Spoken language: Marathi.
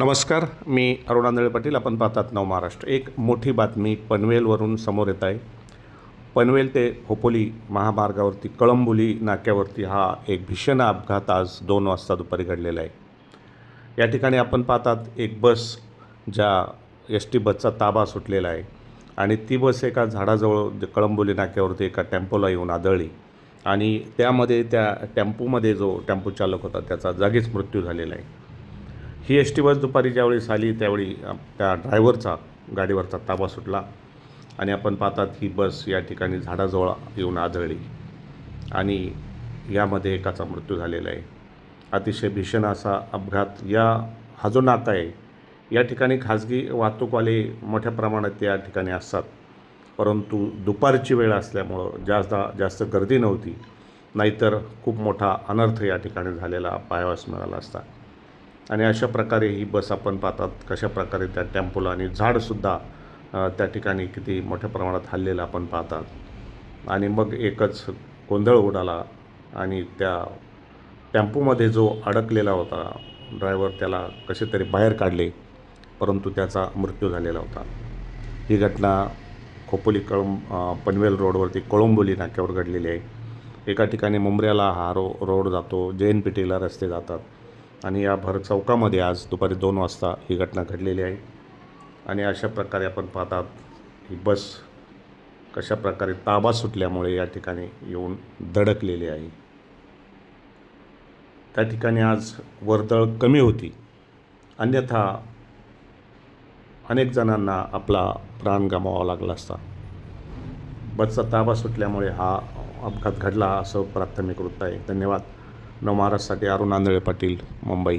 नमस्कार मी अरुणांदळे पाटील. आपण पाहतात नव महाराष्ट्र. एक मोठी बातमी पनवेलवरून समोर येत आहे. पनवेल ते खोपोली महामार्गावरती कळंबोली नाक्यावरती हा एक भीषण अपघात आज दोन वाजता दुपारी घडलेला आहे. या ठिकाणी आपण पाहतात एक बस ज्या एस टी बसचा ताबा सुटलेला आहे आणि ती बस एका झाडाजवळ कळंबोली नाक्यावरती एका टेम्पोला येऊन आदळली आणि त्यामध्ये त्या टेम्पोमध्ये जो टेम्पो चालक होता त्याचा जागीच मृत्यू झालेला आहे. ही एस टी बस दुपारी ज्यावेळी आली त्यावेळी त्या ड्रायव्हरचा गाडीवरचा ताबा सुटला आणि आपण पाहतात ही बस या ठिकाणी झाडाजवळ येऊन आदळली. आणि यामध्ये एकाचा मृत्यू झालेला आहे. अतिशय भीषण असा अपघात. या हा जो नाका आहे या ठिकाणी खाजगी वाहतूकवाले मोठ्या प्रमाणात या ठिकाणी असतात. परंतु दुपारची वेळ असल्यामुळं जास्त जास्त गर्दी नव्हती. नाहीतर खूप मोठा अनर्थ या ठिकाणी झालेला पाहावास मिळाला असता. आणि अशा प्रकारे ही बस आपण पाहतात कशा प्रकारे त्या टेम्पोला आणि झाडसुद्धा त्या ठिकाणी किती मोठ्या प्रमाणात हल्लेलं आपण पाहतात. आणि मग एकच गोंधळ उडाला आणि त्या टेम्पोमध्ये जो अडकलेला होता ड्रायव्हर त्याला कसे तरी बाहेर काढले परंतु त्याचा मृत्यू झालेला होता. ही घटना खोपोली कळंब पनवेल रोडवरती कळंबोली नाक्यावर घडलेली आहे. एका ठिकाणी मुंबऱ्याला हा रो रोड जातो जे एन पी टीला रस्ते जातात. आणि या भर चौकामध्ये आज दुपारी दोन वाजता ही घटना घडलेली आहे. आणि अशा प्रकारे आपण पाहतात ही बस कशा प्रकारे ताबा सुटल्यामुळे या ठिकाणी येऊन धडकलेली आहे. त्या ठिकाणी आज वर्दळ कमी होती. अन्यथा अनेक जणांना आपला प्राण गमावा लागला असता. बसचा ताबा सुटल्यामुळे हा अपघात घडला असं प्राथमिक वृत्त आहे. धन्यवाद. नव महाराष्ट्रासाठी अरुण आंधळे पाटील मुंबई.